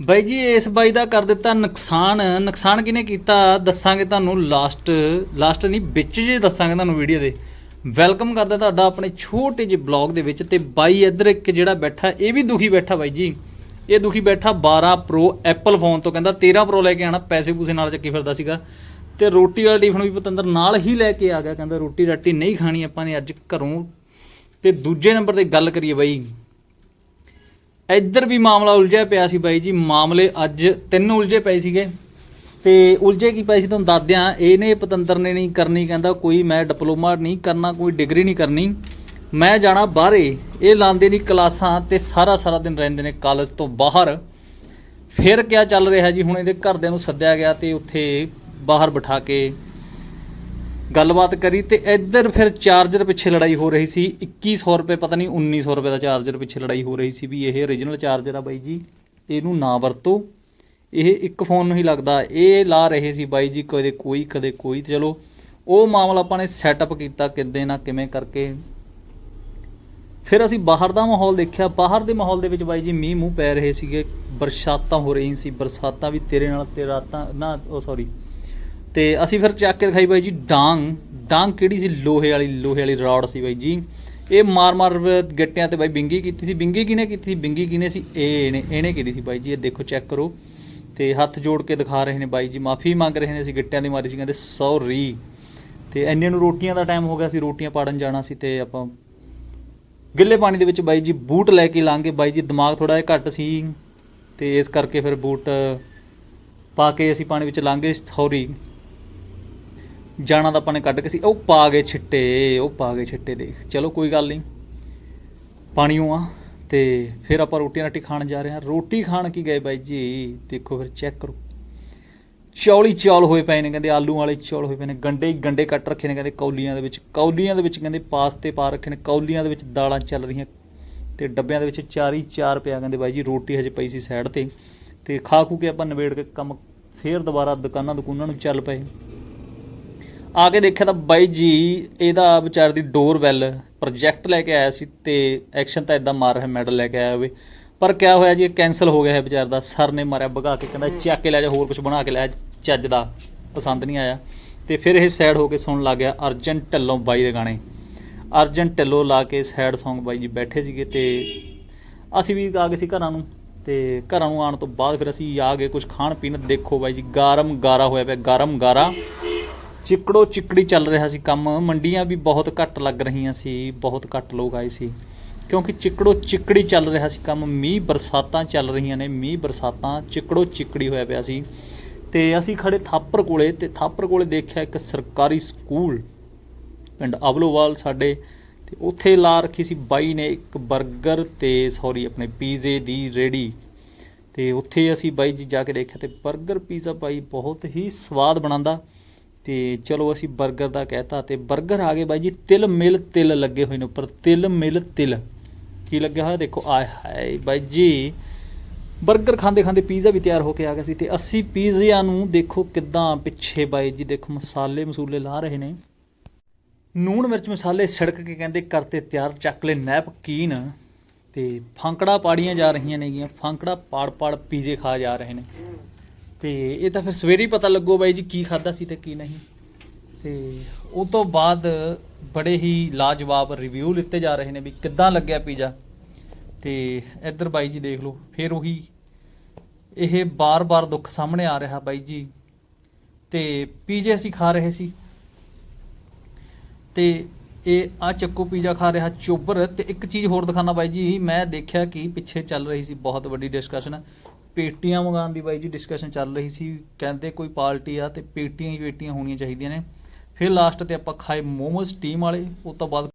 ਬਾਈ ਜੀ, ਇਸ ਬਾਈ ਦਾ ਕਰ ਦਿੱਤਾ ਨੁਕਸਾਨ। ਨੁਕਸਾਨ ਕਿਹਨੇ ਕੀਤਾ? ਦੱਸਾਂਗੇ ਤੁਹਾਨੂੰ ਲਾਸਟ ਲਾਸਟ ਨਹੀਂ, ਵਿੱਚ ਜੇ ਦੱਸਾਂਗੇ ਤੁਹਾਨੂੰ ਵੀਡੀਓ ਦੇ। ਵੈਲਕਮ ਕਰਦਾ ਤੁਹਾਡਾ ਆਪਣੇ ਛੋਟੇ ਜਿਹੇ ਬਲੌਗ ਦੇ ਵਿੱਚ ਤੇ ਬਾਈ ਇੱਧਰ ਇੱਕ ਜਿਹੜਾ ਬੈਠਾ, ਇਹ ਵੀ ਦੁਖੀ ਬੈਠਾ ਬਾਈ ਜੀ। ਇਹ ਦੁਖੀ ਬੈਠਾ 12 ਪ੍ਰੋ ਐਪਲ ਫੋਨ ਤੋਂ, ਕਹਿੰਦਾ 13 ਪ੍ਰੋ ਲੈ ਕੇ ਆਣਾ ਪੈਸੇ ਪੂਸੇ ਨਾਲ ਚੱਕੀ ਫਿਰਦਾ ਸੀਗਾ। ਤੇ ਰੋਟੀ ਵਾਲਾ ਟਿਫਨ ਵੀ ਪਤੰਦਰ ਨਾਲ ਹੀ ਲੈ ਕੇ ਆ ਗਿਆ, ਕਹਿੰਦਾ ਰੋਟੀ ਰਾਟੀ ਨਹੀਂ ਖਾਣੀ ਆਪਾਂ ਨੇ ਅੱਜ ਘਰੋਂ। ਤੇ ਦੂਜੇ ਨੰਬਰ ਤੇ ਗੱਲ ਕਰੀਏ ਬਾਈ ਇੱਧਰ ਵੀ ਮਾਮਲਾ ਉਲਝਿਆ ਪਿਆ ਸੀ ਬਾਈ ਜੀ। ਮਾਮਲੇ ਅੱਜ ਤਿੰਨ ਉਲਝੇ ਪਏ ਸੀਗੇ। ਤੇ ਉਲਝੇ ਕੀ ਪਏ ਸੀ ਤੁਹਾਨੂੰ ਦੱਸ ਇਹਨੇ ਪਤੰਦਰ ਨੇ ਨਹੀਂ ਕਰਨੀ, ਕਹਿੰਦਾ ਕੋਈ ਮੈਂ ਡਿਪਲੋਮਾ ਨਹੀਂ ਕਰਨਾ, ਕੋਈ ਡਿਗਰੀ ਨਹੀਂ ਕਰਨੀ। ਮੈਂ ਜਾਣਾ ਬਾਹਰੇ। ਇਹ ਲਾਉਂਦੇ ਨਹੀਂ ਕਲਾਸਾਂ ਤੇ ਸਾਰਾ ਸਾਰਾ ਦਿਨ ਰਹਿੰਦੇ ਨੇ ਕਾਲਜ ਤੋਂ ਬਾਹਰ। ਫਿਰ ਕਿਆ ਚੱਲ ਰਿਹਾ ਜੀ? ਹੁਣ ਇਹਦੇ ਘਰਦਿਆਂ ਨੂੰ ਸੱਦਿਆ ਗਿਆ ਤੇ ਉੱਥੇ ਬਾਹਰ ਬਿਠਾ ਕੇ ਗੱਲਬਾਤ ਕਰੀ ਤੇ ਇੱਧਰ ਫਿਰ ਚਾਰਜਰ ਪਿੱਛੇ ਲੜਾਈ ਹੋ ਰਹੀ ਸੀ। 2100 ਰੁਪਏ, ਪਤਾ ਨਹੀਂ 1900 ਰੁਪਏ ਦਾ ਚਾਰਜਰ ਪਿੱਛੇ ਲੜਾਈ ਹੋ ਰਹੀ ਸੀ ਵੀ ਇਹ origignal ਚਾਰਜਰ ਆ ਬਾਈ ਜੀ, ਇਹਨੂੰ ਨਾ ਵਰਤੋ। ਇਹ ਇੱਕ ਫੋਨ ਨੂੰ ਹੀ ਲੱਗਦਾ, ਇਹ ਲਾ ਰਹੇ ਸੀ ਬਾਈ ਜੀ ਕਦੇ ਕੋਈ ਕਦੇ ਕੋਈ। ਤੇ ਚਲੋ, ਉਹ ਮਾਮਲਾ ਆਪਾਂ ਨੇ ਸੈਟਅਪ ਕੀਤਾ ਕਿੱਦਾਂ ਨਾ ਕਿਵੇਂ ਕਰਕੇ। ਫਿਰ ਅਸੀਂ ਬਾਹਰ ਦਾ ਮਾਹੌਲ ਦੇਖਿਆ। ਬਾਹਰ ਦੇ ਮਾਹੌਲ ਦੇ ਵਿੱਚ ਬਾਈ ਜੀ ਮੀਂਹ ਮੂੰਹ ਪੈ ਰਹੇ ਸੀਗੇ। ਬਰਸਾਤਾਂ ਹੋ ਰਹੀਆਂ ਸੀ। ਬਰਸਾਤਾਂ ਵੀ ਤੇਰੇ ਨਾਲ ਤੇ ਰਾਤਾਂ ਨਾ, ਉਹ ਸੌਰੀ ਤੇ ਅਸੀਂ ਫਿਰ ਚੱਕ ਕੇ ਦਿਖਾਈ ਬਾਈ ਜੀ ਡਾਂਗ। ਡਾਂਗ ਕਿਹੜੀ ਸੀ? ਲੋਹੇ ਵਾਲੀ ਲੋਹੇ ਵਾਲੀ ਰੌਡ ਸੀ ਬਾਈ ਜੀ। ਇਹ ਮਾਰ ਮਾਰ ਗੱਟਿਆਂ ਤੇ ਬਾਈ ਬਿੰਗੀ ਕੀਤੀ ਸੀ। ਬਿੰਗੀ ਕਿਹਨੇ ਕੀਤੀ ਸੀ? ਬਿੰਗੀ ਕਿਹਨੇ ਸੀ? ਇਹ ਇਹਨੇ ਇਹਨੇ ਕੀਤੀ ਸੀ ਬਾਈ ਜੀ। ਇਹ ਦੇਖੋ ਚੈੱਕ ਕਰੋ। ਤੇ ਹੱਥ ਜੋੜ ਕੇ ਦਿਖਾ ਰਹੇ ਨੇ ਬਾਈ ਜੀ। ਮਾਫੀ ਮੰਗ ਰਹੇ ਨੇ ਅਸੀਂ ਗਿੱਟਿਆਂ ਦੀ ਮਾਰੀ ਸੀ। ਕਹਿੰਦੇ ਸੌਰੀ ਤੇ ਇੰਨੇ ਨੂੰ ਰੋਟੀਆਂ ਦਾ ਟਾਈਮ ਹੋ ਗਿਆ ਸੀ। ਰੋਟੀਆਂ ਪਾੜਨ ਜਾਣਾ ਸੀ ਤੇ ਆਪਾਂ ਗਿੱਲੇ ਪਾਣੀ ਦੇ ਵਿੱਚ ਬਾਈ ਜੀ ਬੂਟ ਲੈ ਕੇ ਲਾਂਗੇ। ਬਾਈ ਜੀ, ਦਿਮਾਗ ਥੋੜਾ ਜਿਹਾ ਘੱਟ ਸੀ। ਤੇ ਇਸ ਕਰਕੇ ਫਿਰ ਬੂਟ ਪਾ ਕੇ ਅਸੀਂ ਪਾਣੀ ਵਿੱਚ ਲਾਂਗੇ। ਸੌਰੀ ਜਾਣਾ ਤਾਂ ਆਪਾਂ ਨੇ ਕੱਢ ਕੇ ਸੀ, ਉਹ ਪਾ ਗਏ ਛਿੱਟੇ, ਉਹ ਪਾ ਗਏ ਛਿੱਟੇ ਦੇਖ, ਚਲੋ ਕੋਈ ਗੱਲ ਨਹੀਂ। ਪਾਣੀਓ ਆ ਤੇ ਫਿਰ ਆਪਾਂ ਰੋਟੀ ਰਾਟੀ ਖਾਣ ਜਾ ਰਹੇ ਹਾਂ। ਰੋਟੀ ਖਾਣ ਕੀ ਗਏ ਬਾਈ ਜੀ? ਦੇਖੋ ਫਿਰ ਚੈੱਕ ਕਰੋ। ਚੌਲੀ ਚੌਲ ਹੋਏ ਪਏ ਨੇ, ਕਹਿੰਦੇ ਆਲੂ ਵਾਲੇ ਚੌਲ ਹੋਏ ਪਏ ਨੇ, ਗੰਡੇ ਹੀ ਗੰਡੇ ਕੱਟ ਰੱਖੇ ਨੇ, ਕਹਿੰਦੇ ਕੌਲੀਆਂ ਦੇ ਵਿੱਚ, ਕੌਲੀਆਂ ਦੇ ਵਿੱਚ ਕਹਿੰਦੇ ਪਾਸਤੇ ਪਾ ਰੱਖੇ ਨੇ, ਕੌਲੀਆਂ ਦੇ ਵਿੱਚ ਦਾਲਾਂ ਚੱਲ ਰਹੀਆਂ ਤੇ ਡੱਬਿਆਂ ਦੇ ਵਿੱਚ ਚਾਰ ਹੀ ਚਾਰ ਪਿਆ, ਕਹਿੰਦੇ ਬਾਈ ਜੀ, ਰੋਟੀ ਹਜੇ ਪਈ ਸੀ ਸਾਈਡ ਤੇ ਤੇ ਖਾ ਖੂ ਕੇ ਆਪਾਂ ਨਵੇੜ ਕੇ ਕੰਮ ਫੇਰ ਦੁਬਾਰਾ ਦੁਕਾਨਾਂ ਦੁਕਾਨਾਂ ਨੂੰ ਚੱਲ ਪਏ। ਆ ਕੇ ਦੇਖਿਆ ਤਾਂ ਬਾਈ ਜੀ ਇਹਦਾ ਵਿਚਾਰ ਦੀ ਡੋਰ ਬੈਲ ਪ੍ਰੋਜੈਕਟ ਲੈ ਕੇ ਆਇਆ ਸੀ ਤੇ ਐਕਸ਼ਨ ਤਾਂ ਇਦਾਂ ਮਾਰ ਰਿਹਾ ਮੈਡਲ ਲੈ ਕੇ ਆਇਆ ਹੋਵੇ। ਪਰ ਕਿਆ ਹੋਇਆ ਜੀ ਇਹ ਕੈਨਸਲ ਹੋ ਗਿਆ ਹੈ ਵਿਚਾਰ ਦਾ ਸਰ ਨੇ ਮਾਰਿਆ ਭਗਾ ਕੇ ਕਹਿੰਦਾ ਚੱਕ ਕੇ ਲੈ ਜਾ ਹੋਰ ਕੁਝ ਬਣਾ ਕੇ ਲੈ ਚੱਜ ਦਾ ਪਸੰਦ ਨਹੀਂ ਆਇਆ। ਤੇ ਫਿਰ ਇਹ ਸਾਈਡ ਹੋ ਕੇ ਸੁਣਨ ਲੱਗ ਗਿਆ ਅਰਜਨ ਢੱਲੋਂ ਬਾਈ ਦੇ ਗਾਣੇ। ਅਰਜਨ ਢਿੱਲੋਂ ਲਾ ਕੇ ਸੈਡ Song ਬਾਈ ਜੀ ਬੈਠੇ ਸੀਗੇ ਤੇ ਅਸੀਂ ਵੀ ਆ ਗਏ ਸੀ ਘਰਾਂ ਨੂੰ ਤੇ ਘਰਾਂ ਨੂੰ ਆਉਣ ਤੋਂ ਬਾਅਦ ਫਿਰ ਅਸੀਂ ਆ ਗਏ ਕੁਝ ਖਾਣ ਪੀਣ ਦੇਖੋ ਬਾਈ ਜੀ ਗਰਮ ਗਾਰਾ ਹੋਇਆ ਪਿਆ ਗਰਮ ਗਾਰਾ ਚਿਕੜੋ ਚਿੱਕੜੀ ਚੱਲ ਰਿਹਾ ਸੀ ਕੰਮ। ਮੰਡੀਆਂ ਵੀ ਬਹੁਤ ਘੱਟ ਲੱਗ ਰਹੀਆਂ ਸੀ, ਬਹੁਤ ਘੱਟ ਲੋਕ ਆਏ ਸੀ। ਕਿਉਂਕਿ ਚਿੱਕੜੋ ਚਿੱਕੜੀ ਚੱਲ ਰਿਹਾ ਸੀ ਕੰਮ, ਮੀਂਹ ਬਰਸਾਤਾਂ ਚੱਲ ਰਹੀਆਂ ਨੇ, ਮੀਂਹ ਬਰਸਾਤਾਂ ਚਿੱਕੜੋ ਚਿੱਕੜੀ ਹੋਇਆ ਪਿਆ ਸੀ। ਤੇ ਅਸੀਂ ਖੜੇ ਥਾਪਰ ਕੋਲੇ ਤੇ ਥਾਪਰ ਕੋਲੇ ਦੇਖਿਆ ਇੱਕ ਸਰਕਾਰੀ ਸਕੂਲ ਪਿੰਡ ਅਬਲੋਵਾਲ ਸਾਡੇ। ਤੇ ਉੱਥੇ ਲਾ ਰੱਖੀ ਸੀ ਬਾਈ ਨੇ ਇੱਕ 버ਗਰ ਤੇ ਸੌਰੀ ਆਪਣੇ ਪੀਜ਼ੇ ਦੀ ਰੇੜੀ ਤੇ ਉੱਥੇ ਅਸੀਂ ਬਾਈ ਜੀ ਜਾ ਕੇ ਦੇਖਿਆ ਤੇ 버ਗਰ ਪੀਜ਼ਾ ਬਾਈ ਬਹੁਤ ਹੀ ਸਵਾਦ ਬਣਾਉਂਦਾ। ਤੇ ਚਲੋ ਅਸੀਂ 버ਗਰ ਦਾ ਕਹਿਤਾ ਤੇ 버ਗਰ ਆ ਗਏ ਬਾਈ ਜੀ, ਤਿਲ ਮਿਲ ਤਿਲ ਲੱਗੇ ਹੋਏ ਨੇ ਉੱਪਰ, ਤਿਲ ਮਿਲ ਤਿਲ। ਕੀ ਲੱਗਿਆ ਹੋਇਆ? ਦੇਖੋ, ਆਏ ਹਾਏ ਬਾਈ ਜੀ। 버ਗਰ ਖਾਂਦੇ ਖਾਂਦੇ ਪੀਜ਼ਾ ਵੀ ਤਿਆਰ ਹੋ ਕੇ ਆ ਗਿਆ ਸੀ ਤੇ 80 ਪੀਜ਼ਿਆਂ ਨੂੰ ਦੇਖੋ ਕਿਦਾਂ ਪਿੱਛੇ ਬਾਈ ਜੀ, ਦੇਖੋ ਮਸਾਲੇ ਮਸੂਲੇ ਲਾ ਰਹੇ ਨੇ। ਨੂਣ ਮਿਰਚ ਮਸਾਲੇ ਛਿੜਕ ਕੇ ਕਹਿੰਦੇ ਕਰਤੇ ਤਿਆਰ, ਚੱਕ ਲੈ ਨੈਪਕੀਨ ਤੇ ਫਾਂਕੜਾ ਪਾੜੀਆਂ ਜਾ ਰਹੀਆਂ ਨੇਗੀਆਂ, ਫਾਂਕੜਾ ਪਾੜ ਪਾੜ ਪੀਜ਼ੇ ਖਾ ਜਾ ਰਹੇ ਨੇ। ਤੇ ਇਹ ਤਾਂ ਫਿਰ ਸਵੇਰੇ ਹੀ ਪਤਾ ਲੱਗੋ ਬਾਈ ਜੀ ਕੀ ਖਾਦਾ ਸੀ ਤੇ ਕੀ ਨਹੀਂ। ਤੇ ਉਹ ਤੋਂ ਬਾਅਦ ਬੜੇ ਹੀ ਲਾਜਵਾਬ ਰਿਵਿਊ ਲਿੱਤੇ ਜਾ ਰਹੇ ਨੇ ਵੀ ਕਿੱਦਾਂ ਲੱਗਿਆ ਪੀਜ਼ਾ ਤੇ ਇੱਧਰ ਬਾਈ ਜੀ ਦੇਖ ਲਓ, ਫਿਰ ਉਹੀ ਇਹ ਬਾਰ-ਬਾਰ ਦੁੱਖ ਸਾਹਮਣੇ ਆ ਰਿਹਾ ਬਾਈ ਜੀ। ਤੇ ਪੀਜ਼ੇ ਅਸੀਂ ਖਾ ਰਹੇ ਸੀ। ਤੇ ਇਹ ਆ ਚੱਕੋ ਪੀਜ਼ਾ ਖਾ ਰਿਹਾ ਚੋਬਰ। ਤੇ ਇੱਕ ਚੀਜ਼ ਹੋਰ ਦਿਖਾਣਾ ਬਾਈ ਜੀ, ਮੈਂ ਦੇਖਿਆ ਕਿ ਪਿੱਛੇ ਚੱਲ ਰਹੀ ਸੀ ਬਹੁਤ ਵੱਡੀ ਡਿਸਕਸ਼ਨ ਪੇਟੀਆਂ ਮੰਗਾਉਣ ਦੀ ਬਾਈ ਜੀ ਡਿਸਕਸ਼ਨ ਚੱਲ ਰਹੀ ਸੀ। ਕਹਿੰਦੇ ਕੋਈ ਪਾਰਟੀ ਆ ਤੇ ਪੇਟੀਆਂ ਹੀ ਪੇਟੀਆਂ ਹੋਣੀਆਂ ਚਾਹੀਦੀਆਂ ਨੇ। ਫਿਰ ਲਾਸਟ ਤੇ ਆਪਾਂ ਖਾਏ ਮੋਮੋਸ ਟੀਮ ਵਾਲੇ ਉਸ ਤੋਂ ਬਾਅਦ